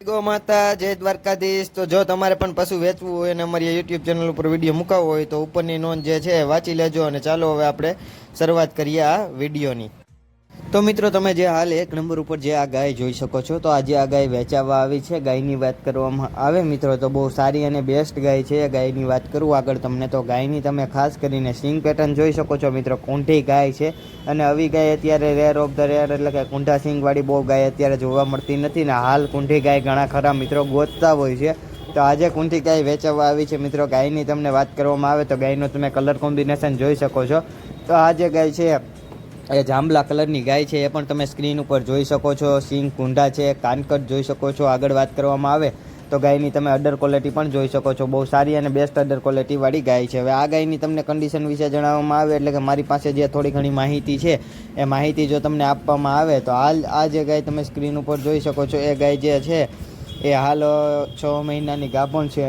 Go માતા, જય દ્વારકાધીશ. તો જો તમારે પણ પશુ વેચવું હોય અને અમારી યુટ્યુબ ચેનલ ઉપર વીડિયો મુકાવવો હોય તો ઉપરની નોંધ જે છે વાંચી લેજો અને ચાલો હવે આપણે શરૂઆત કરીએ આ વિડીયોની તો મિત્રો, તમે જે હાલ એક નંબર ઉપર જે આ ગાય જોઈ શકો છો, તો આજે આ ગાય વેચાવા આવી છે. ગાયની વાત કરવામાં આવે મિત્રો, તો બહુ સારી અને બેસ્ટ ગાય છે. ગાયની વાત કરું આગળ તમને, તો ગાયની તમે ખાસ કરીને સિંગ પેટર્ન જોઈ શકો છો મિત્રો કુંઠી ગાય છે. અને આવી ગાય અત્યારે રેર ઓફ ધ રેર એટલે કે કુંઠા સિંગવાળી બહુ ગાય અત્યારે જોવા મળતી નથી ને હાલ કુંઠી ગાય ઘણા ખરા મિત્રો ગોતતા હોય છે. તો આજે કુંઠી ગાય વેચાવા આવી છે મિત્રો, ગાયની તમને વાત કરવામાં આવે તો ગાયનો તમે કલર કોમ્બિનેશન જોઈ શકો છો. તો આ જે ગાય છે એ જાંબલા કલરની ગાય છે, એ પણ તમે સ્ક્રીન ઉપર જોઈ શકો છો. સિંગ કુંડા છે, કાનકટ જોઈ શકો છો. આગળ વાત કરવામાં આવે તો ગાયની તમે અડર ક્વોલિટી પણ જોઈ શકો છો. બહુ સારી અને બેસ્ટ અડર ક્વોલિટીવાળી ગાય છે. હવે આ ગાયની તમને કન્ડિશન વિશે જણાવવામાં આવે એટલે કે મારી પાસે જે થોડી ઘણી માહિતી છે, એ માહિતી જો તમને આપવામાં આવે તો હાલ આ જે ગાય તમે સ્ક્રીન ઉપર જોઈ શકો છો, એ ગાય જે છે, એ હાલ છ મહિનાની ગાભણ છે.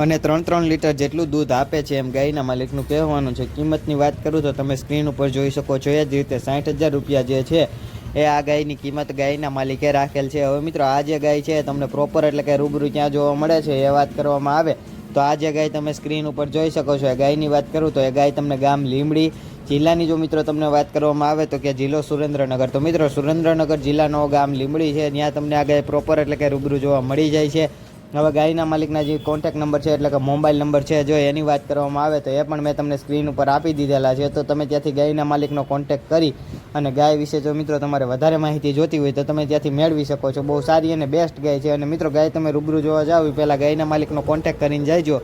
અને ત્રણ ત્રણ લીટર જેટલું દૂધ આપે છે એમ ગાયના માલિકનું કહેવાનું છે. કિંમતની વાત કરું તો તમે સ્ક્રીન ઉપર જોઈ શકો છો. એ જ રીતે સાઠ હજાર રૂપિયા જે છે, એ આ ગાયની કિંમત ગાયના માલિકે રાખેલ છે. હવે મિત્રો, આ જે ગાય છે તમને પ્રોપર એટલે કે રૂબરૂ ક્યાં જોવા મળે છે, એ વાત કરવામાં આવે તો આ જે ગાય તમે સ્ક્રીન ઉપર જોઈ શકો છો. એ ગાયની વાત કરું તો એ ગાય તમને ગામ લીમડી જિલ્લાની જો મિત્રો તમને વાત કરવામાં આવે તો કે જિલ્લો સુરેન્દ્રનગર. તો મિત્રો, સુરેન્દ્રનગર જિલ્લાનો ગામ લીમડી છે. ત્યાં તમને આ ગાય પ્રોપર એટલે કે રૂબરૂ જોવા મળી જાય છે. હવે ગાયના માલિકના જે કોન્ટેક્ટ નંબર છે, એટલે કે મોબાઈલ નંબર છે, જો એની વાત કરવામાં આવે તો એ પણ મેં તમને સ્ક્રીન ઉપર આપી દીધેલા છે. તો તમે ત્યાંથી ગાયના માલિકનો કોન્ટેક કરી અને ગાય વિશે જો મિત્રો તમારે વધારે માહિતી જોતી હોય તો તમે ત્યાંથી મેળવી શકો છો. બહુ સારી અને બેસ્ટ ગાય છે. અને મિત્રો, ગાય તમે રૂબરૂ જોવા જાઓ પહેલાં ગાયના માલિકનો કોન્ટેક્ટ કરીને જાયજો.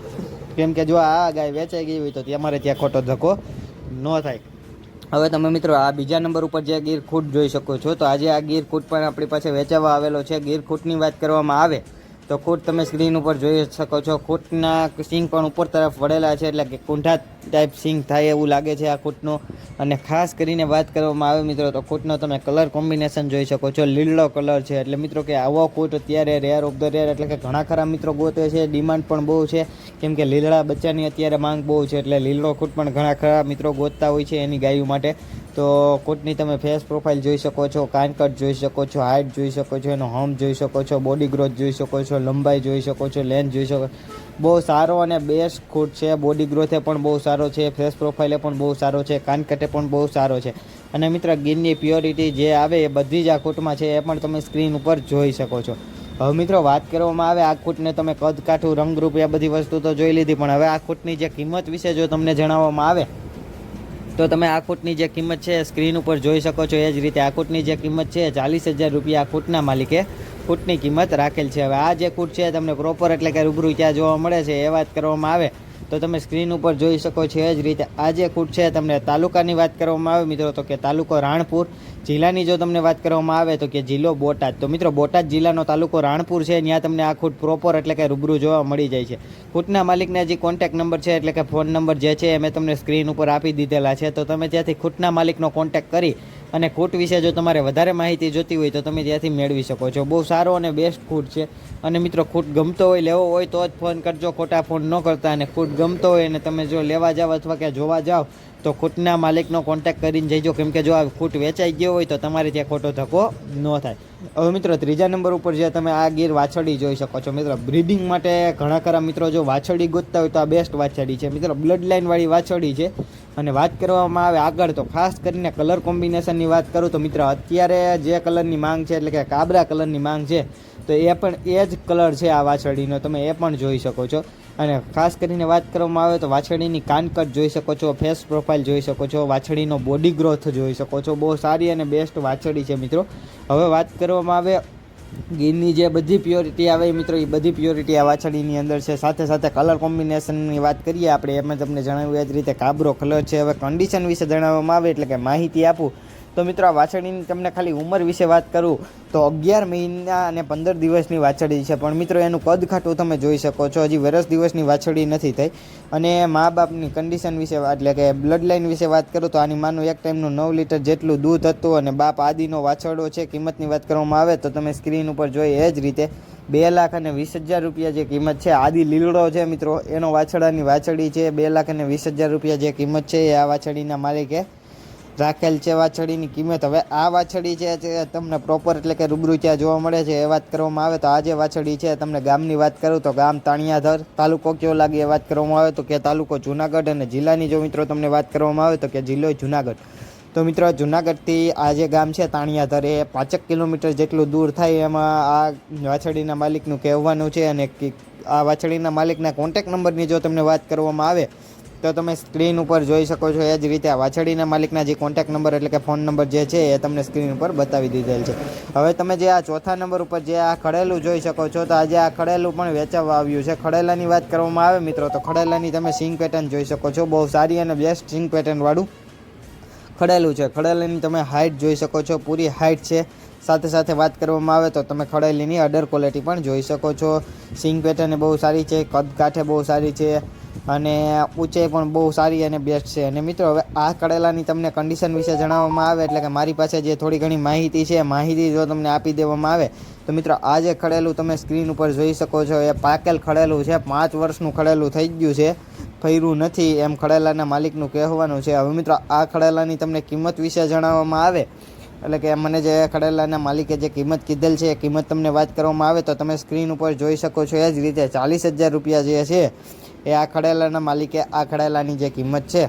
કેમ કે જો આ ગાય વેચાઈ ગઈ હોય તો અમારે ત્યાં ખોટો ધક્કો ન થાય. હવે તમે મિત્રો, આ બીજા નંબર ઉપર જે ગીર ખૂટ જોઈ શકો છો. તો આજે આ ગીર ખૂટ પણ આપણી પાસે વેચાવા આવેલો છે. ગીર ખૂટની વાત કરવામાં આવે તો ખૂટ તમે સ્ક્રીન ઉપર જોઈ શકો છો. ખૂટના સિંગ પણ ઉપર તરફ વળેલા છે, એટલે કે કુંઠા ટાઈપ સિંગ થાય એવું લાગે છે આ ખૂટનું અને ખાસ કરીને વાત કરવામાં આવે મિત્રો, તો ખૂટનો તમે કલર કોમ્બિનેશન જોઈ શકો છો. લીલો કલર છે, એટલે મિત્રો કે આવો ખૂટ અત્યારે રેર ઓફ ધ રેર એટલે કે ઘણા ખરા મિત્રો ગોતે છે. ડિમાન્ડ પણ બહુ છે. કેમ કે લીલડા બચ્ચાની અત્યારે માંગ બહુ છે, એટલે લીલો ખૂટ પણ ઘણા ખરા મિત્રો ગોતતા હોય છે એની ગાયો માટે. તો કોટની તમે ફેસ પ્રોફાઇલ જોઈ શકો છો કાનકટ જોઈ શકો છો હાઇટ જોઈ શકો છો, એનો હમ જોઈ શકો છો બોડી ગ્રોથ જોઈ શકો છો, લંબાઈ જોઈ શકો છો લેન્થ જોઈ શકો બહુ સારો અને બેસ્ટ ખૂટ છે. બોડી ગ્રોથે પણ બહુ સારો છે. ફેસ પ્રોફાઇલે પણ બહુ સારો છે. કાનકટે પણ બહુ સારો છે. અને મિત્ર ગીરની પ્યોરિટી જે આવે એ બધી જ આ ખૂટમાં છે એ પણ તમે સ્ક્રીન ઉપર જોઈ શકો છો. હવે મિત્રો, વાત કરવામાં આવે આ ખૂટને તમે કદ કાઠું, રંગરૂપ એ બધી વસ્તુ તો જોઈ લીધી, પણ હવે આ ખૂટની જે કિંમત વિશે જો તમને જણાવવામાં આવે તો તમે આ ખૂટની જે કિંમત છે સ્ક્રીન ઉપર જોઈ શકો છો. એ જ રીતે આ ખૂટની જે કિંમત છે ચાલીસ હજાર રૂપિયા આ ખૂટના માલિકે ખૂટની કિંમત રાખેલ છે. હવે આ જે ખૂટ છે તમને પ્રોપર એટલે કે રૂબરૂ ત્યાં જોવા મળે છે એ વાત કરવામાં આવે તો તમે સ્ક્રીન ઉપર જોઈ શકો છો. એ જ રીતે આ જે ખૂટ છે તમને તાલુકાની વાત કરવામાં આવે મિત્રો, તો કે તાલુકો રાણપુર. જિલ્લાની જો તમને વાત કરવામાં આવે તો કે જિલ્લો બોટાદ. તો મિત્રો, બોટાદ જિલ્લાનો તાલુકો રાણપુર છે ત્યાં તમને આ ખૂટ પ્રોપર એટલે કે રૂબરૂ જોવા મળી જાય છે. ખૂટના માલિકને જે કોન્ટેક નંબર છે એટલે કે ફોન નંબર જે છે, એ મેં તમને સ્ક્રીન ઉપર આપી દીધેલા છે. તો તમે ત્યાંથી ખૂટના માલિકનો કોન્ટેક કરી અને ખૂટ વિશે જો તમારે વધારે માહિતી જોતી હોય તો તમે ત્યાંથી મેળવી શકો છો. બહુ સારો અને બેસ્ટ ખૂટ છે. અને મિત્રો, ખૂટ ગમતો હોય, લેવો હોય તો જ ફોન કરજો. ખોટા ફોન ન કરતા અને ખૂટ ગમતો હોય અને તમે જો લેવા જાઓ અથવા કે જોવા જાઓ તો ખૂટના માલિકનો કોન્ટેક્ટ કરીને જઈજો કેમ કે જો આ ખૂટ વેચાઈ ગયો હોય તો તમારે ત્યાં ખોટો ધક્કો ન થાય. હવે મિત્રો, ત્રીજા નંબર ઉપર જે તમે આ ગીર વાછડી જોઈ શકો છો મિત્રો. બ્રીડિંગ માટે ઘણા ખરા મિત્રો જો વાછડી ગોતતા હોય તો આ બેસ્ટ વાછડી છે. મિત્રો બ્લડ લાઇનવાળી વાછડી છે. અને વાત કરવામાં આવે આગળ, તો ખાસ કરીને કલર કોમ્બિનેશનની વાત કરું તો મિત્રો, અત્યારે જે કલરની માંગ છે, એટલે કે કાબરા કલરની માંગ છે, તો એ પણ એ જ કલર છે આ વાછડીનો તમે એ પણ જોઈ શકો છો. અને ખાસ કરીને વાત કરવામાં આવે તો વાછડીની કાનકટ જોઈ શકો છો, ફેસ પ્રોફાઇલ જોઈ શકો છો વાછડીનો બોડી ગ્રોથ જોઈ શકો છો. બહુ સારી અને બેસ્ટ વાછડી છે મિત્રો. હવે વાત કરવામાં આવે ગીરની જે બધી પ્યોરિટી આવે મિત્રો, એ બધી પ્યોરિટી આ વાછડીની અંદર છે. સાથે સાથે કલર કોમ્બિનેશનની વાત કરીએ આપણે, એમાં તમને જણાવ્યું એ જ રીતે કાબરો કલર છે. હવે કન્ડિશન વિશે જણાવવામાં આવે એટલે કે માહિતી આપું. તો મિત્રો આ વાછડીની તમને ખાલી ઉંમર વિશે વાત કરું, તો અગિયાર મહિના અને પંદર દિવસની વાછડી છે. પણ મિત્રો એનું કદ ખાટું તમે જોઈ શકો છો. હજી વરસ દિવસની વાછડી નથી થઈ. અને મા બાપની કન્ડિશન વિશે એટલે કે બ્લડ લાઇન વિશે વાત કરું, તો આની માનું એક ટાઈમનું નવ લીટર જેટલું દૂધ હતું અને બાપ આદિનો વાછરડો છે. કિંમતની વાત કરવામાં આવે તો તમે સ્ક્રીન ઉપર જોઈ એ જ રીતે બે લાખ અને વીસ હજાર રૂપિયા જે કિંમત છે. આદિ લીલડો છે મિત્રો, એનો વાછડાની વાછડી છે. બે લાખ અને વીસ હજાર રૂપિયા જે કિંમત છે એ આ વાછડીના માલિકે રાખેલ છે વાછડીની કિંમત. હવે આ વાછડી છે જે તમને પ્રોપર એટલે કે રૂબરૂ ત્યાં જોવા મળે છે, એ વાત કરવામાં આવે તો આ જે વાછડી છે. તમને ગામની વાત કરું તો ગામ તાણિયાધર તાલુકો કયો લાગે એ વાત કરવામાં આવે તો કે તાલુકો જુનાગઢ અને જિલ્લાની જો મિત્રો તમને વાત કરવામાં આવે તો કે જિલ્લો જુનાગઢ. તો મિત્રો જુનાગઢથી આ જે ગામ છે તાણિયાધર, એ પાંચેક કિલોમીટર જેટલું દૂર થાય એમાં આ વાછડીના માલિકનું કહેવાનું છે અને આ વાછડીના માલિકના કોન્ટેક નંબરની જો તમને વાત કરવામાં આવે તો તમે સ્ક્રીન ઉપર જોઈ શકો છો એ જ રીતે આ વાછડીના માલિકના જે કોન્ટેક નંબર એટલે કે ફોન નંબર જે છે એ તમને સ્ક્રીન ઉપર બતાવી દીધેલ છે. હવે તમે જે આ ચોથા નંબર ઉપર જે આ ખડેલું જોઈ શકો છો, તો આજે આ ખડેલું પણ વેચાવા આવ્યું છે. ખડેલાની વાત કરવામાં આવે મિત્રો, તો ખડેલાની તમે સિંગ પેટર્ન જોઈ શકો છો. બહુ સારી અને બેસ્ટ સિંગ પેટર્નવાળું ખડેલું છે. ખડેલીની તમે હાઇટ જોઈ શકો છો. પૂરી હાઇટ છે. સાથે સાથે વાત કરવામાં આવે તો તમે ખડેલીની અડર ક્વોલિટી પણ જોઈ શકો છો. સિંગ પેટર્ન બહુ સારી છે. કદ કાંઠે બહુ સારી છે. અને ઊંચાઈ પણ બહુ સારી અને બેસ્ટ છે. અને મિત્રો, હવે આ કડેલાની તમને કન્ડિશન વિશે જણાવવામાં આવે, એટલે કે મારી પાસે જે થોડી ઘણી માહિતી છે માહિતી જો તમને આપી દેવામાં આવે, તો મિત્રો, આ જે ખડેલું તમે સ્ક્રીન ઉપર જોઈ શકો છો, એ પાકેલ ખડેલું છે, પાંચ વર્ષનું ખડેલું થઈ ગયું છે, ફર્યું નથી એમ ખડેલાના માલિકનું કહેવાનું છે. હવે મિત્રો, આ ખડેલાની તમને કિંમત વિશે જણાવવામાં આવે, એટલે કે મને જે ખડેલાના માલિકે જે કિંમત કીધેલ છે, એ કિંમત તમને વાત કરવામાં આવે, તો તમે સ્ક્રીન ઉપર જોઈ શકો છો, એ જ રીતે ચાલીસ હજાર રૂપિયા જે છે એ આ ખડેલાના માલિકે આ ખડેલાની જે કિંમત છે,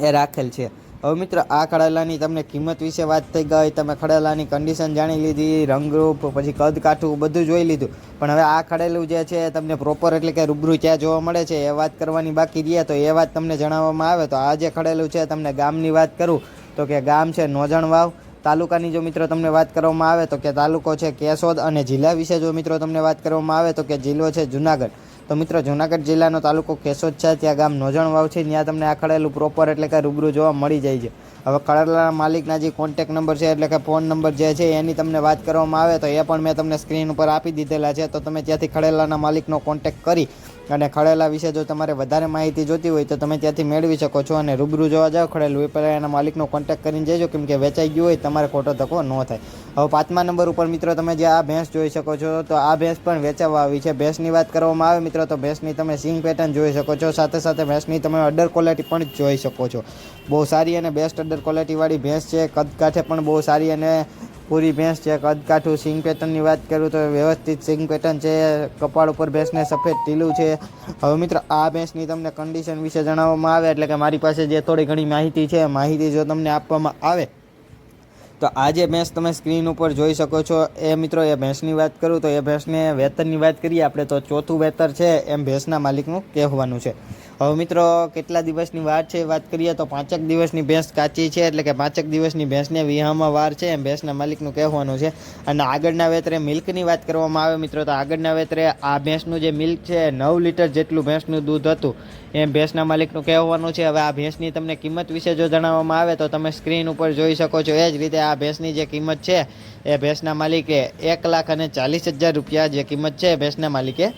એ રાખેલ છે. હવે મિત્રો, આ ખડેલાની તમને કિંમત વિશે વાત થઈ ગઈ, તમે ખડેલાની કન્ડિશન જાણી લીધી રંગરૂપ પછી કદ કાઠું, બધું જોઈ લીધું. પણ હવે આ ખડેલું જે છે તમને પ્રોપર એટલે કે રૂબરૂ ક્યાં જોવા મળે છે, એ વાત કરવાની બાકી રહે તો એ વાત તમને જણાવવામાં આવે. તો આ જે ખડેલું છે, તમને ગામની વાત કરું, તો કે ગામ છે નોજણ વાવ તાલુકાની જો મિત્રો તમને વાત કરવામાં આવે, તો કે તાલુકો છે કેશોદ અને જિલ્લા વિશે જો મિત્રો તમને વાત કરવામાં આવે, તો કે જિલ્લો છે જુનાગઢ. તો મિત્રો, જુનાગઢ જિલ્લાનો તાલુકો કેશોદ છે ત્યાં ગામ નોજણ વાવ છે. ત્યાં તમને આ ખડેલું પ્રોપર એટલે કે રૂબરૂ જોવા મળી જાય છે. હવે ખડેલા માલિકના જે કોન્ટેક નંબર છે એટલે કે ફોન નંબર જે છે, એની તમને વાત કરવામાં આવે તો એ પણ મેં તમને સ્ક્રીન ઉપર આપી દીધેલા છે. તો તમે ત્યાંથી ખડેલાના માલિકનો કોન્ટેક કરી અને ખડેલા વિશે જો તમારે વધારે માહિતી જોતી હોય તો તમે ત્યાંથી મેળવી શકો છો અને રૂબરૂ જોવા જાઓ ખડેલું. એ પહેલાં એના માલિકનો કોન્ટેક કરીને જજો, કેમ કે વેચાઈ ગયું હોય, તમારે ખોટો ધક્કો ન થાય. હવે પાંચમા નંબર ઉપર મિત્રો તમે જે આ ભેંસ જોઈ શકો છો, તો આ ભેંસ પણ વેચાવા આવી છે. ભેંસની વાત કરવામાં આવે મિત્રો, તો ભેંસની તમે સિંગ પેટર્ન જોઈ શકો છો. સાથે સાથે ભેંસની તમે અડર ક્વોલિટી પણ જોઈ શકો છો. બહુ સારી અને બેસ્ટ અડર ક્વોલિટીવાળી ભેંસ છે. કદકાઠે પણ બહુ સારી અને પૂરી ભેંસ છે. કદકાઠું સિંગ પેટર્નની વાત કરું તો વ્યવસ્થિત સિંગ પેટર્ન છે. કપાળ ઉપર ભેંસને સફેદ ટીલું છે. હવે મિત્રો, આ ભેંસની તમને કન્ડિશન વિશે જણાવવામાં આવે, એટલે કે મારી પાસે જે થોડી ઘણી માહિતી છે, માહિતી જો તમને આપવામાં આવે તો આ જે ભેંસ તમે સ્ક્રીન ઉપર જોઈ શકો છો. એ મિત્રો, એ ભેંસની વાત કરું તો એ ભેંસને વેતનની વાત કરીએ આપણે, તો ચોથું વેતર છે એમ ભેંસના માલિકનું કહેવાનું છે. હવે મિત્રો, કેટલા દિવસની વાર છે વાત કરીએ તો પાંચેક દિવસની ભેંસ કાચી છે, એટલે કે પાંચેક દિવસની ભેંસને વિહામાં વાર છે એમ ભેંસના માલિકનું કહેવાનું છે. અને આગળના વેતરે મિલ્કની વાત કરવામાં આવે મિત્રો, તો આગળના વેતરે આ ભેંસનું જે મિલ્ક છે, નવ લીટર જેટલું ભેંસનું દૂધ હતું એમ ભેંસના માલિકનું કહેવાનું છે. હવે આ ભેંસની તમને કિંમત વિશે જો જણાવવામાં આવે તો તમે સ્ક્રીન ઉપર જોઈ શકો છો. એ જ રીતે આ ભેંસની જે કિંમત છે, એ ભેંસના માલિકે એક લાખ અને ચાલીસ હજાર રૂપિયા જે કિંમત છે ભેંસના માલિકે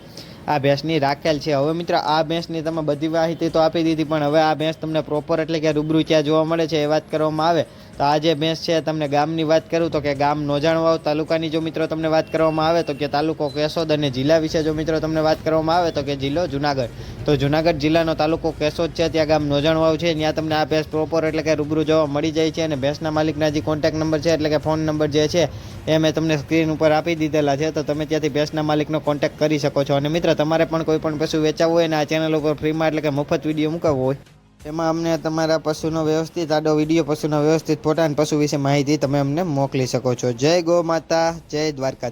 આ ભેંસની રાખેલ છે. હવે મિત્રો, આ ભેંસની તમે બધી માહિતી તો આપી દીધી, પણ હવે આ ભેંસ તમને પ્રોપર એટલે કે રૂબરૂ ક્યાં જોવા મળે છે એ વાત કરવામાં આવે. તો આ જે ભેંસ છે, તમને ગામની વાત કરું તો કે ગામ નોજાણવાવ તાલુકાની જો મિત્રો તમને વાત કરવામાં આવે તો કે તાલુકો કેશોદ અને જિલ્લા વિશે જો મિત્રો તમને વાત કરવામાં આવે તો કે જિલ્લો જુનાગઢ. તો જુનાગઢ જિલ્લાનો તાલુકો કેશોદ છે, ત્યાં ગામ નોજાણવાવ છે, ત્યાં તમને આ ભેંસ પ્રોપર એટલે કે રૂબરૂ જોવા મળી જાય છે અને ભેંસના માલિકના જે કોન્ટેક નંબર છે એટલે કે ફોન નંબર જે છે, એ મેં તમને સ્ક્રીન ઉપર આપી દીધેલા છે, તો તમે ત્યાંથી ભેંસના માલિકનો કોન્ટેક કરી શકો છો. અને મિત્ર, તમારે પણ કોઈ પણ પશુ વેચાવવું હોય ને આ ચેનલ ઉપર ફ્રીમાં એટલે કે મફત વીડિયો મૂકવો હોય. એમાં અમને તમારા પશુનો વ્યવસ્થિત, આડો વીડિયો પશુનો વ્યવસ્થિત ફોટા અને પશુ વિશે માહિતી તમે અમને મોકલી શકો છો. જય ગો માતા, જય દ્વારકા